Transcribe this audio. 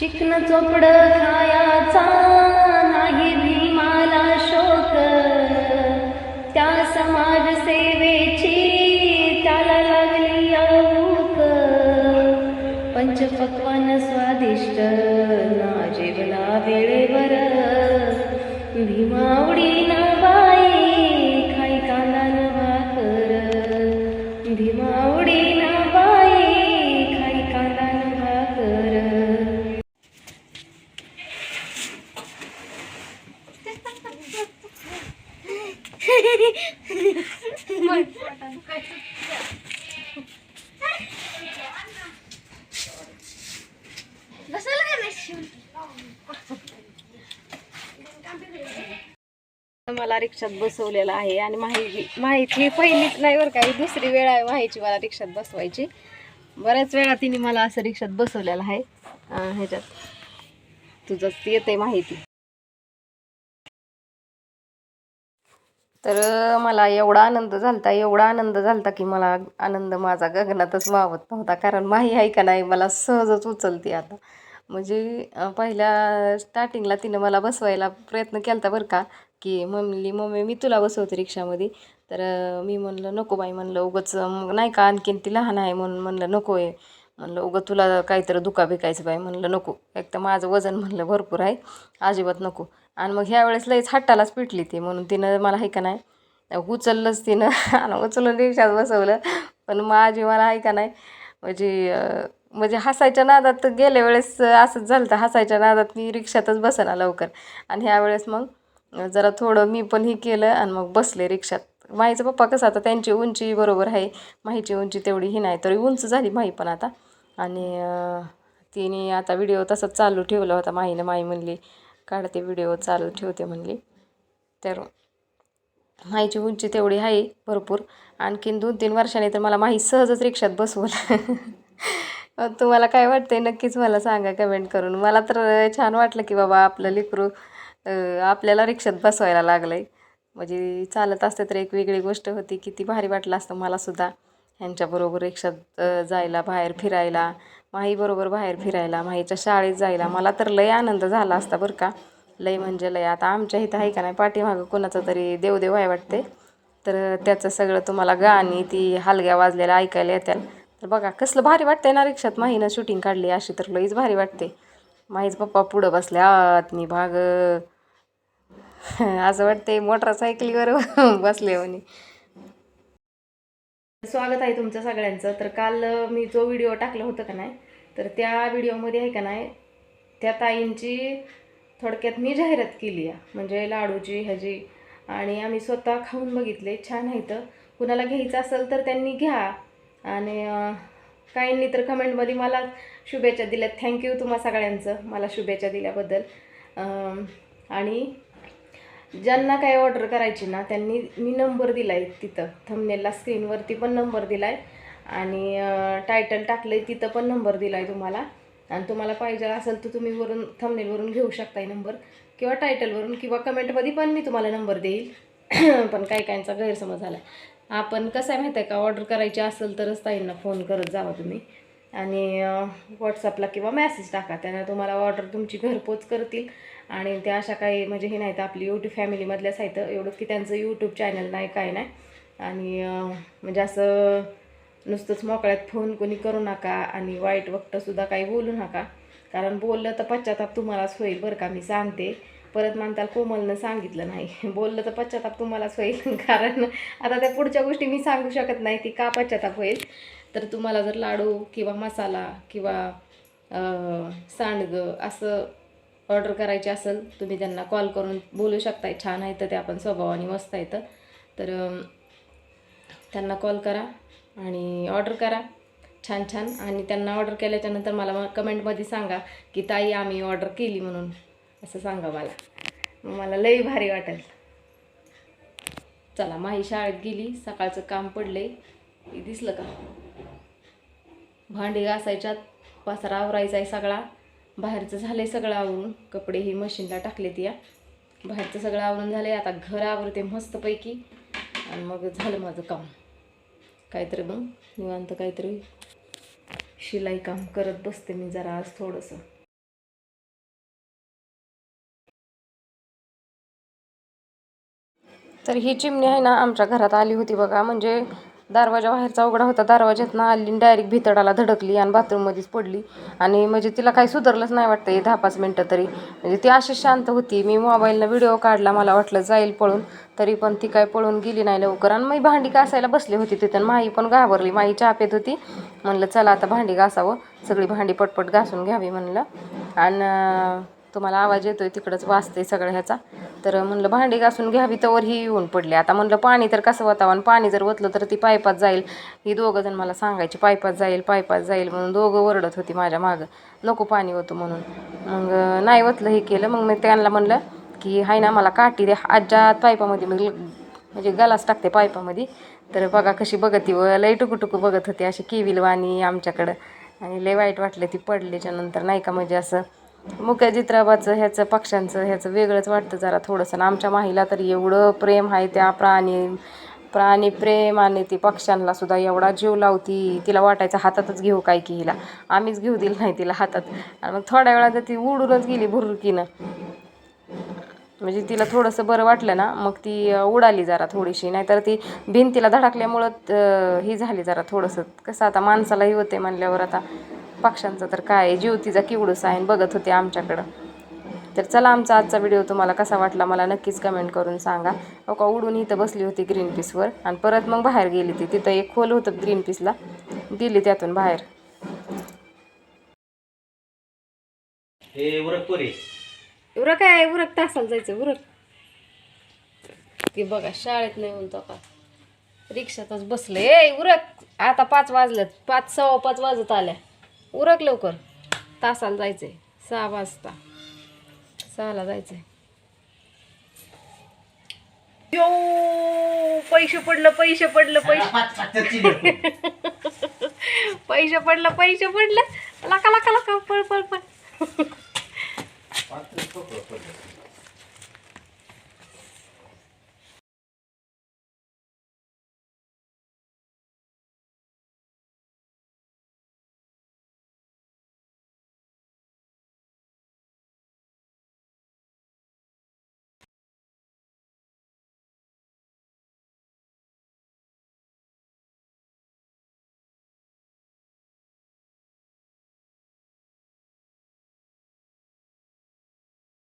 Chicken चोपड खायाचा नाही भीमाला शोक. त्या समाजसेवेची त्याला लागली अवूक पंचपक्वान स्वादिष्ट ना जेवला वेळेवर. भीमावडी ना मला रिक्षात बसवलेला आहे आणि माहिती माहिती पहिलीच नाही बरं काही दुसरी वेळ आहे माहिती मला रिक्षात बसवायची. बऱ्याच वेळा तिने मला असं रिक्षात बसवलेलं आहे. ह्याच्यात तुझंच येते माहिती. तर मला एवढा आनंद झालता एवढा आनंद झालता की मला आनंद माझा गगनातच वावत नव्हता. कारण माही आहे का नाही मला सहजच उचलते आता. म्हणजे पहिल्या स्टार्टिंगला तिनं मला बसवायला प्रयत्न केला होता बरं का की म्हणली मम्मी मी तुला बसवते रिक्षामध्ये. तर मी म्हणलं नको बाई म्हणलं उगंच मग नाही का आणखीन ती लहान आहे म्हणून म्हणलं नको आहे. म्हणलं उगं तुला काहीतरी दुखा बिकायचं बाई म्हणलं नको. एक तर माझं वजन म्हणलं भरपूर आहे अजिबात नको. आणि मग ह्या वेळेस लईच हट्टालाच पिटली ती म्हणून तिनं मला हे का नाही उचललंच तिनं. आणि उचलून रिक्षात बसवलं. पण माझी मला आहे का नाही म्हणजे म्हणजे हसायच्या नादात गेल्या वेळेस असंच झालं तर हसायच्या नादात मी रिक्षातच बसेना लवकर. आणि ह्या वेळेस मग जरा थोडं मी पण हे केलं आणि मग बसले रिक्षात. माईचं पप्पा कसं आता त्यांची उंची बरोबर आहे माहीची उंची तेवढी ही नाही तरी उंच झाली माही पण आता. आणि तिने आता व्हिडिओ तसंच चालू ठेवला होता. माहीनं माई म्हणली काढते व्हिडिओ चालू ठेवते म्हणली. तर माईची उंची तेवढी आहे भरपूर. आणखीन दोन तीन वर्षाने तर मला माही सहजच रिक्षात बसवलं. तुम्हाला काय वाटते नक्कीच मला सांगा कमेंट करून. मला तर छान वाटलं की बाबा आपलं लेकरू आपल्याला रिक्षात बसवायला लागलं आहे म्हणजे चालत असते तर एक वेगळी गोष्ट होती किती भारी वाटलं असतं मलासुद्धा ह्यांच्याबरोबर रिक्षात जायला बाहेर फिरायला माहीबरोबर बाहेर फिरायला माहीच्या शाळेत जायला. मला तर लय आनंद झाला असता बरं का. लय म्हणजे लय. आता आमच्या इथं आहे का नाही पाठीमागं कोणाचं तरी देवदेव आहे वाटते. तर त्याचं सगळं तुम्हाला गाणी ती हलग्या वाजलेल्या ऐकायला येत्याल तर बघा कसलं भारी वाटतंय ना रिक्षात. माहीनं शूटिंग काढली अशी तर लईच भारी वाटते. माहीच पप्पा पुढं बसले आत मी भाग. असं वाटतंय मोटरसायकलीवर बसले म्हणे. स्वागत आहे तुमचं सगळ्यांचं. तर काल मी जो व्हिडिओ टाकला होता का नाही तर त्या व्हिडिओमध्ये आहे का नाही त्या ताईंची थोडक्यात मी जाहिरात केली आहे. म्हणजे लाडूची ह्याची. आणि आम्ही स्वतः खाऊन बघितले छान आहे तर कुणाला घ्यायचं असेल तर त्यांनी घ्या. आणि काहींनी तर कमेंटमध्ये मला शुभेच्छा दिल्यात. थँक्यू तुम्हा सगळ्यांचं मला शुभेच्छा दिल्याबद्दल. आणि ज्यांना काय ऑर्डर करायची ना त्यांनी मी नंबर दिला आहे तिथं. थंबनेलला स्क्रीनवरती पण नंबर दिला आहे आणि टायटल टाकलं आहे तिथं पण नंबर दिला आहे तुम्हाला. आणि तुम्हाला पाहिजे असेल तर तुम्ही वरून थंबनेलवरून घेऊ शकताय नंबर किंवा टायटलवरून किंवा कमेंटमध्ये पण मी तुम्हाला नंबर देईल. पण काही काहींचा गैरसमज झाला आपण कसं आहे माहिती आहे का ऑर्डर करायची असेल तरच ताईंना फोन करत जावा तुम्ही. आणि व्हॉट्सअपला किंवा मॅसेज टाका. त्यांना तुम्हाला ऑर्डर तुमची घरपोच करतील. आणि त्या अशा काही म्हणजे हे नाहीत आपली यूट्यूब फॅमिलीमधल्याच आहेत. एवढंच की त्यांचं यूट्यूब चॅनल नाही काय नाही. आणि म्हणजे असं नुसतंच मोकळ्यात फोन कोणी करू नका आणि वाईट वक्तसुद्धा काही बोलू नका. कारण बोललं तर पश्चाताप तुम्हालाच होईल बरं का मी सांगते. परत म्हणताल कोमलनं सांगितलं नाही. बोललं तर पश्चाताप तुम्हालाच होईल. कारण आता त्या पुढच्या गोष्टी मी सांगू शकत नाही ती का पश्चाताप होईल? तर तुम्हाला जर लाडू किंवा मसाला किंवा सांडगं असं ऑर्डर करायची असेल तुम्ही त्यांना कॉल करून बोलू शकताय. छान आहे तर ते आपण स्वभावाने मस्त येतं तर. त्यांना कॉल करा. आणि ऑर्डर करा. छान छान. आणि त्यांना ऑर्डर केल्याच्यानंतर मला मग कमेंटमध्ये सांगा की ताई आम्ही ऑर्डर केली म्हणून. असं सांगा मला. मग मला लई भारी वाटेल. चला माही शाळेत गेली. सकाळचं काम पडले दिसलं का? भांडी घासायच्यात. पसारा आवरायचा आहे सगळा. बाहेरचं झालं आहे सगळं आवरून. कपडे ही मशीनला टाकलेत या. बाहेरचं सगळं आवरून झालं आहे आता घर आवरते मस्तपैकी. आणि मग झालं माझं काम. काहीतरी मग निवांत काहीतरी शिलाई काम करत बसते मी जरा आज थोडंसं. तर ही चिमणी आहे ना आमच्या घरात आली होती बघा म्हणजे दरवाजा बाहेरचा उघडा होता. दरवाज्यातनं आली डायरेक्ट भितडाला धडकली आणि बाथरूममध्येच पडली. आणि म्हणजे तिला काही सुधारलंच नाही वाटतं हे दहा पाच मिनटं तरी. म्हणजे ती अशी शांत होती. मी मोबाईलनं व्हिडिओ काढला मला वाटलं जाईल पळून. तरी पण ती काय पळून गेली नाही लवकर. आणि मी भांडी घासायला बसली होती तिथं माई पण घाबरली. माई चहा पेत होती. म्हणलं चला आता भांडी घासावं. सगळी भांडी पटपट घासून घ्यावी म्हणलं. आणि तुम्हाला आवाज येतोय तिकडंच वाचते सगळं ह्याचा. तर म्हणलं भांडी घासून घ्यावी तर ही येऊन पडली. आता म्हणलं पाणी तर कसं वतावं आणि पाणी जर वतलं तर ती पायपात जाईल. ही दोघं जण मला सांगायची पायपात जाईल पायपात जाईल म्हणून दोघं ओरडत होती माझ्या मागं. नको पाणी होतं म्हणून. मग नाही वतलं हे केलं. मग मी त्यांना म्हणलं की हाय ना मला काठी दे. आजात पायपामध्ये मग म्हणजे गलास टाकते पायपामध्ये. तर बघा कशी बघती व लई टुकू बघत होती अशी किविलवाणी आमच्याकडं. आणि लई वाईट वाटलं ती पडल्याच्या नंतर नाही का म्हणजे असं मुक्या चित्राबाचं ह्याचं पक्ष्यांचं ह्याचं वेगळंच वाटतं जरा थोडंसं. आणि आमच्या माहीला तर एवढं प्रेम आहे त्या प्राणी प्राणी प्रेम आणि ती पक्ष्यांना सुद्धा एवढा जीव लावती. तिला वाटायचं हातातच घेऊ काय की हिला? आम्हीच घेऊ दिलं नाही तिला हातात. आणि मग थोड्या वेळात ती उडूनच गेली भुरकीनं. म्हणजे तिला थोडंसं बरं वाटलं ना मग ती उडाली जरा थोडीशी. नाहीतर ती भिंतीला धडकल्यामुळं ही झाली जरा थोडंसं. कसं आता माणसालाही होते म्हणल्यावर आता. पक्ष्यांचं तर काय आहे, जीव तिचा किवडूस आहे आणि बघत होते आमच्याकडं. तर चला आमचा आजचा व्हिडिओ तुम्हाला कसा वाटला मला नक्कीच कमेंट करून सांगा. हो का उडून इथं बसली होती ग्रीन पीसवर आणि परत मग बाहेर गेली ती. तिथं एक खोल होतं ग्रीन पीसला गेली त्यातून बाहेर. हे उरक पोरी. उरक काय उरक तासाला जायचं उरक. ती बघा शाळेत नाही म्हणतो का रिक्षातच बसले. ए उरक. आता पाच वाजलेत. पाच सव्वा पाच वाजत आल्या. उरक लवकर. तासाला जायचंय. सहा वाजता. सहाला जायचंय. यो पैसे पडलं पैसे पडलं पैसे. पैसे पडलं पैसे पडलं. लका लका लका पळ पळ पळ.